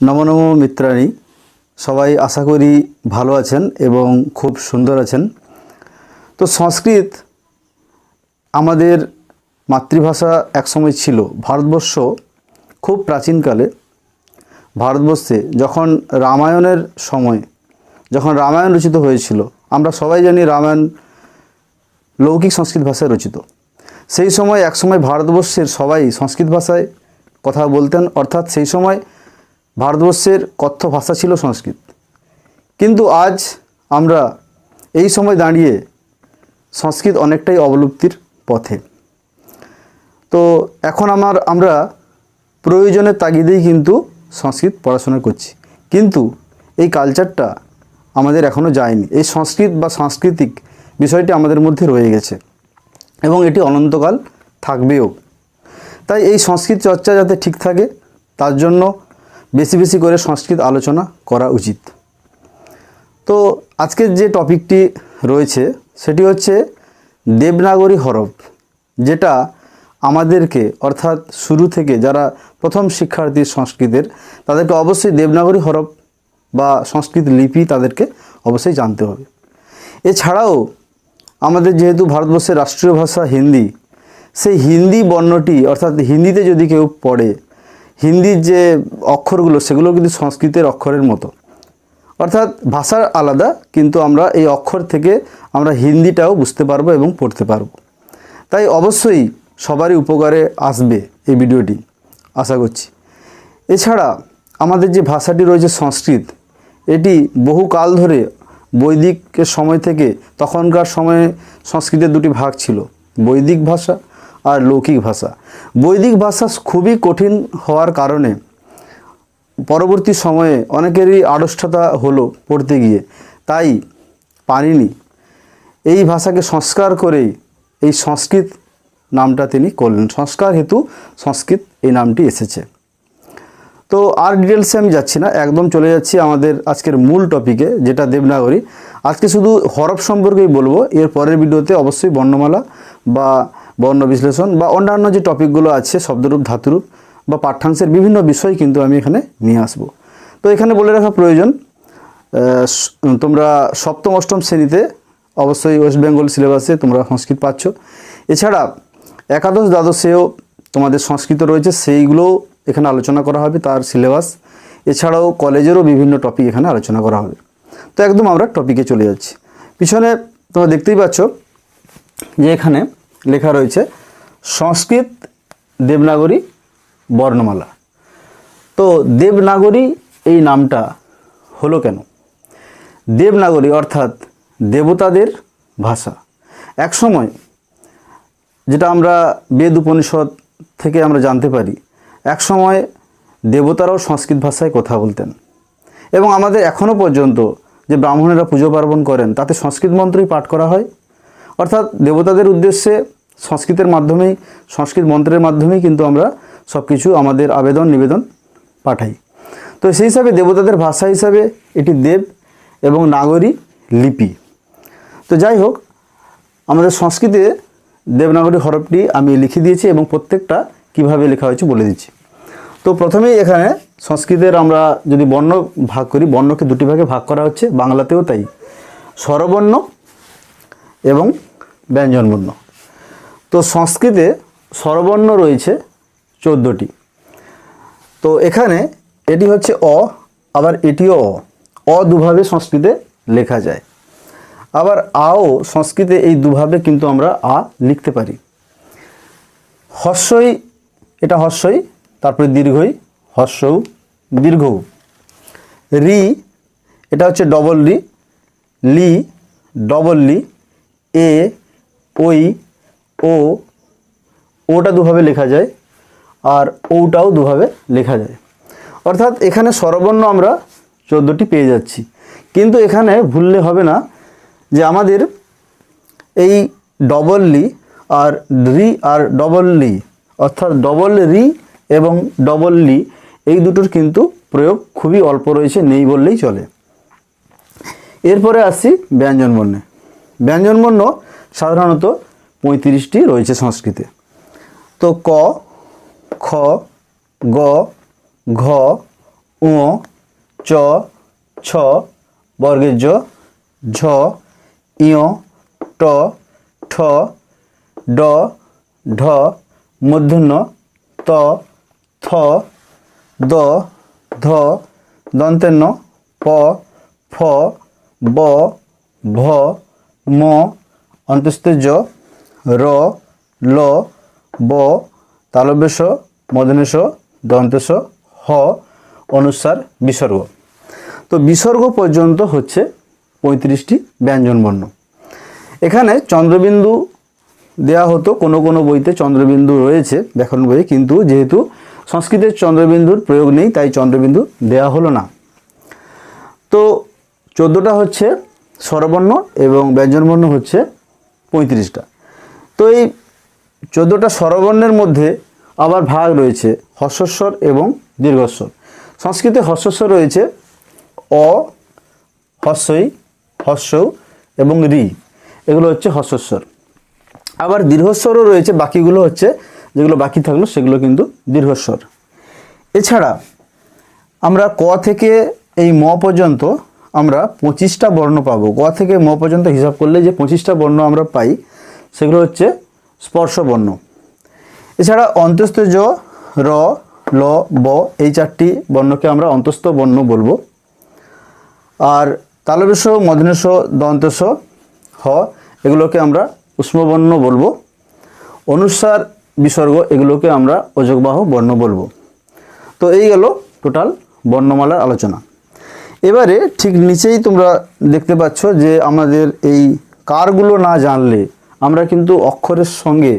নম নম মিত্রাণী, সবাই আশা করি ভালো আছেন এবং খুব সুন্দর আছেন। তো সংস্কৃত আমাদের মাতৃভাষা একসময় ছিল। ভারতবর্ষ খুব প্রাচীনকালে, ভারতবর্ষে যখন রামায়ণের সময়, যখন রামায়ণ রচিত হয়েছিল, আমরা সবাই জানি রামায়ণ লৌকিক সংস্কৃত ভাষায় রচিত। সেই সময় একসময় ভারতবর্ষের সবাই সংস্কৃত ভাষায় কথা বলতেন, অর্থাৎ সেই সময় ভারতবর্ষের কথ্য ভাষা ছিল সংস্কৃত। কিন্তু আজ আমরা এই সময় দাঁড়িয়ে সংস্কৃত অনেকটাই অবলুপ্তির পথে। তো এখন আমার, আমরা প্রয়োজনের তাগিদেই কিন্তু সংস্কৃত পড়াশোনা করছি। কিন্তু এই কালচারটা আমাদের এখনও যায়নি। এই সংস্কৃত বা সাংস্কৃতিক বিষয়টি আমাদের মধ্যে রয়ে গেছে এবং এটি অনন্তকাল থাকবেও। তাই এই সংস্কৃত চর্চা যাতে ঠিক থাকে, তার জন্য বেশি বেশি করে সংস্কৃত আলোচনা করা উচিত। তো আজকের যে টপিকটি রয়েছে, সেটি হচ্ছে দেবনাগরী হরফ, যেটা আমাদেরকে, অর্থাৎ শুরু থেকে যারা প্রথম শিক্ষার্থী সংস্কৃতের, তাদেরকে অবশ্যই দেবনাগরী হরফ বা সংস্কৃত লিপি তাদেরকে অবশ্যই জানতে হবে। এছাড়াও আমাদের যেহেতু ভারতবর্ষের রাষ্ট্রীয় ভাষা হিন্দি, সেই হিন্দি বর্ণটি, অর্থাৎ হিন্দিতে যদি কেউ পড়ে হিন্দির যে অক্ষরগুলো, সেগুলো কিন্তু সংস্কৃতের অক্ষরের মতো। অর্থাৎ ভাষা আলাদা, কিন্তু আমরা এই অক্ষর থেকে আমরা হিন্দিটাও বুঝতে পারব এবং পড়তে পারব। তাই অবশ্যই সবারই উপকারে আসবে এই ভিডিওটি, আশা করছি। এছাড়া আমাদের যে ভাষাটি রয়েছে সংস্কৃত, এটি বহু কাল ধরে বৈদিকের সময় থেকে তখনকার সময়ে সংস্কৃতের দুটি ভাগ ছিল, বৈদিক ভাষা আর লৌকিক ভাষা। বৈদিক ভাষা খুবই কঠিন হওয়ার কারণে পরবর্তী সময়ে অনেকেরই আড়ষ্টতা হলো পড়তে গিয়ে। তাই পারিনি। এই ভাষাকে সংস্কার করেই এই সংস্কৃত নামটা তিনি করলেন। সংস্কার হেতু সংস্কৃত এই নামটি এসেছে। তো আর ডিটেলসে আমি যাচ্ছি না, একদম চলে যাচ্ছি আমাদের আজকের মূল টপিকে, যেটা দেবনাগরী। আজকে শুধু হরফ সম্পর্কেই বলব, এর পরের ভিডিওতে অবশ্যই বর্ণমালা বা বর্ণ বিশ্লেষণ বা অন্যান্য যে টপিকগুলো আছে, শব্দরূপ, ধাতুরূপ বা পাঠ্যাংশের বিভিন্ন বিষয় কিন্তু আমি এখানে নিয়ে আসব। তো এখানে বলে রাখা প্রয়োজন তোমরা সপ্তম, অষ্টম শ্রেণীতে অবশ্যই ওয়েস্ট বেঙ্গল সিলেবাসে তোমরা সংস্কৃত পাচ্ছ। এছাড়া একাদশ, দ্বাদশেও তোমাদের সংস্কৃত রয়েছে, সেইগুলোও এখানে আলোচনা করা হবে, তার সিলেবাস। এছাড়াও কলেজেরও বিভিন্ন টপিক এখানে আলোচনা করা হবে। তো একদম আমরা টপিকে চলে যাচ্ছি। পিছনে তোমরা দেখতেই পাচ্ছ যে এখানে লেখা রয়েছে, সংস্কৃত দেবনাগরী বর্ণমালা। তো দেবনাগরী এই নামটা হলো কেন? দেবনাগরী অর্থাৎ দেবতাদের ভাষা। এক সময় যেটা আমরা বেদ উপনিষদ থেকে আমরা জানতে পারি এক সময় দেবতারাও সংস্কৃত ভাষায় কথা বলতেন। এবং আমাদের এখনও পর্যন্ত যে ব্রাহ্মণেরা পুজো পার্বণ করেন, তাতে সংস্কৃত মন্ত্রই পাঠ করা হয় অর্থাৎ দেবতাদের উদ্দেশ্যে সংস্কৃতের মাধ্যমেই, সংস্কৃত মন্ত্রের মাধ্যমেই কিন্তু আমরা সব কিছু আমাদের আবেদন, নিবেদন পাঠাই। তো সেই হিসাবে দেবতাদের ভাষা হিসাবে এটি দেব এবং নাগরী লিপি। তো যাই হোক, আমাদের সংস্কৃতে দেবনাগরী হরফটি আমি লিখে দিয়েছি এবং প্রত্যেকটা কীভাবে লেখা হয়েছে বলে দিচ্ছি। তো প্রথমেই এখানে সংস্কৃতের আমরা যদি বর্ণ ভাগ করি, বর্ণকে দুটি ভাগে ভাগ করা হচ্ছে, বাংলাতেও তাই। স্বরবর্ণ এবং ব্যঞ্জনবর্ণ তো সংস্কৃতে স্বরবর্ণ রয়েছে চোদ্দোটি। তো এখানে এটি হচ্ছে অ, আবার এটিও অ। অ দুভাবে সংস্কৃতে লেখা যায়। আবার আও সংস্কৃতে এই দুভাবে কিন্তু আমরা আ লিখতে পারি। হর্ষই, এটা হর্ষই, তারপরে দীর্ঘই, হর্ষৌ, দীর্ঘ। রি, এটা হচ্ছে ডবল রি, লি, ডবল লি এ ওই ও ওটা দুভাবে লেখা যায় আর ওটাও দুভাবে লেখা যায়। অর্থাৎ এখানে স্বরবর্ণ আমরা চোদ্দোটি পেয়ে যাচ্ছি। কিন্তু এখানে ভুললে হবে না যে আমাদের এই ডবল লি আর রি আর ডবল লি অর্থাৎ ডবল রি এবং ডবল লি এই দুটোর কিন্তু প্রয়োগ খুবই অল্প রয়েছে, নেই বললেই চলে। এরপরে আসছি ব্যঞ্জনবর্ণে। ব্যঞ্জনবর্ণ সাধারণত পঁয়ত্রিশটি রয়েছে সংস্কৃতে। তো ক, খ, গ, ঘ উ চ, ছ, বর্গের জ, ঝ ইয় ট, ঠ, ড, ঢ মূর্ধন্য ত, থ, দ, ধ দন্তেন্ন প, ফ, ব, ভ ম অন্তস্থ র, ল, ব তালবেশ মদনেশ দন্তেশ হ, অনুসার বিসর্গ। তো বিসর্গ পর্যন্ত হচ্ছে পঁয়ত্রিশটি ব্যঞ্জনবর্ণ এখানে চন্দ্রবিন্দু দেয়া হতো, কোনো কোনো বইতে চন্দ্রবিন্দু রয়েছে, ব্যাকরণ বইয়ে, কিন্তু যেহেতু সংস্কৃতের চন্দ্রবিন্দুর প্রয়োগ নেই, তাই চন্দ্রবিন্দু দেয়া হলো না। তো চোদ্দোটা হচ্ছে স্বরবর্ণ এবং ব্যঞ্জনবর্ণ হচ্ছে পঁয়ত্রিশটা। তো এই চোদ্দোটা স্বরবর্ণের মধ্যে আবার ভাগ রয়েছে হর্ষস্বর এবং দীর্ঘস্বর। সংস্কৃতে হর্ষস্বর রয়েছে অ হর্ষই হর্ষৌ এবং রি। এগুলো হচ্ছে হর্ষস্বর। আবার দীর্ঘস্বরও রয়েছে, বাকিগুলো হচ্ছে যেগুলো বাকি থাকল সেগুলো কিন্তু দীর্ঘস্বর। এছাড়া আমরা ক থেকে এই ম পর্যন্ত আমরা পঁচিশটা বর্ণ পাবো। ক থেকে ম পর্যন্ত হিসাব করলে যে পঁচিশটা বর্ণ আমরা পাই, সেগুলো হচ্ছে স্পর্শ বর্ণ। এছাড়া অন্তস্থ জ, র, ল, ব এই চারটি বর্ণকে আমরা অন্তস্থ বর্ণ বলব। আর তালবেশ মদনেশ দন্তস হ এগুলোকে আমরা উষ্মবর্ণ বলব। অনুসার বিসর্গ এগুলোকে আমরা অযোগবাহ বর্ণ বলব। তো এই গেল টোটাল বর্ণমালার আলোচনা। এবারে ঠিক নিচেই তোমরা দেখতে পাচ্ছ যে আমাদের এই কারগুলো না জানলে আমরা কিন্তু অক্ষরের সঙ্গে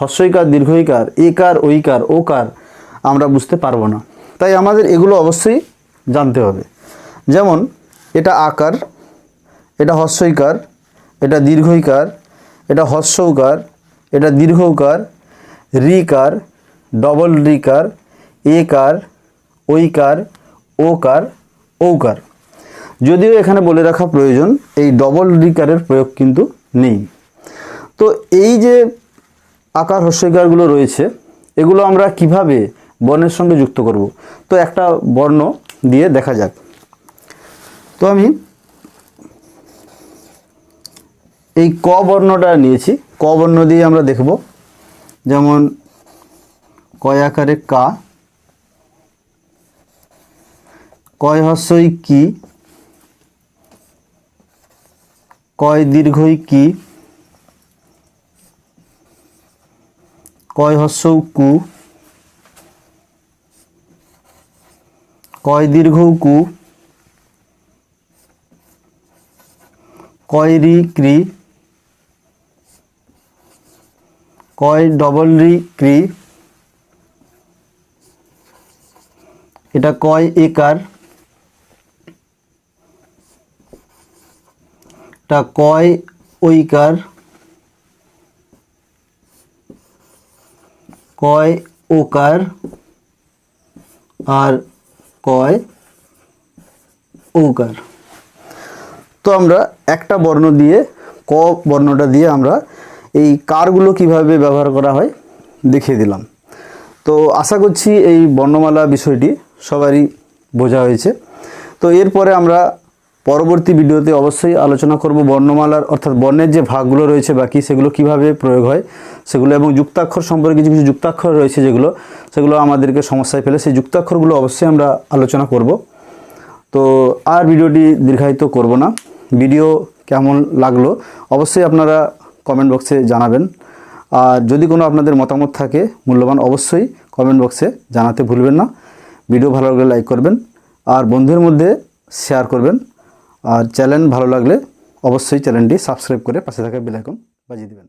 হস্যইকার, দীর্ঘইকার, একার, ঐকার, ওকার আমরা বুঝতে পারব না। তাই আমাদের এগুলো অবশ্যই জানতে হবে। যেমন, এটা আকার, এটা হস্যইকার, এটা দীর্ঘইকার, এটা হস্যৌকার, এটা দীর্ঘৌকার, রিকার, ডবল রিকার, একার, ঐকার, ওকার ঔকার। যদিও এখানে বলে রাখা প্রয়োজন, এই ডবল রিকারের প্রয়োগ কিন্তু নেই। তো এই যে আকার হস্যইকারগুলো রয়েছে, এগুলো আমরা কীভাবে বর্ণের সঙ্গে যুক্ত করব? তো একটা বর্ণ দিয়ে দেখা যাক। তো আমি এই ক বর্ণটা নিয়েছি। ক বর্ণ দিয়ে আমরা দেখব। যেমন কয় আকারে কা কয় হস্যই কি? কয় দীর্ঘই কি? কয় হস্যৌ কু? কয় দীর্ঘৌ কু? কয় রি ক্রি? কয় ডবল রি ক্রি? এটা কয় একার? এটা কয় ঐকার? কয় ওকার আর কয় ঔকার? তো আমরা একটা বর্ণ দিয়ে, ক বর্ণটা দিয়ে আমরা এই কারগুলো কীভাবে ব্যবহার করা হয় দেখিয়ে দিলাম। তো আশা করছি এই বর্ণমালা বিষয়টি সবারই বোঝা হয়েছে। তো এরপরে আমরা পরবর্তী ভিডিওতে অবশ্যই আলোচনা করব বর্ণমালার, অর্থাৎ বর্ণের যে ভাগগুলো রয়েছে বাকি সেগুলো কীভাবে প্রয়োগ হয়, সেগুলো এবং যুক্তাক্ষর সম্পর্কে কিছু কিছু যুক্তাক্ষর রয়েছে যেগুলো, সেগুলো আমাদেরকে সমস্যায় ফেলে। সেই যুক্তাক্ষরগুলো অবশ্যই আমরা আলোচনা করব। তো আর ভিডিওটি দীর্ঘায়িত করব না। ভিডিও কেমন লাগল অবশ্যই আপনারা কমেন্ট বক্সে জানাবেন। আর যদি কোনো আপনাদের মতামত থাকে, মূল্যবান অবশ্যই কমেন্ট বক্সে জানাতে ভুলবেন না। ভিডিও ভালো লাগলে লাইক করবেন। আর বন্ধুদের মধ্যে শেয়ার করবেন। আর চ্যানেল ভালো লাগলে অবশ্যই চ্যানেলটি সাবস্ক্রাইব করে পাশে থাকা বেলাইকন বাজিয়ে দেবেন।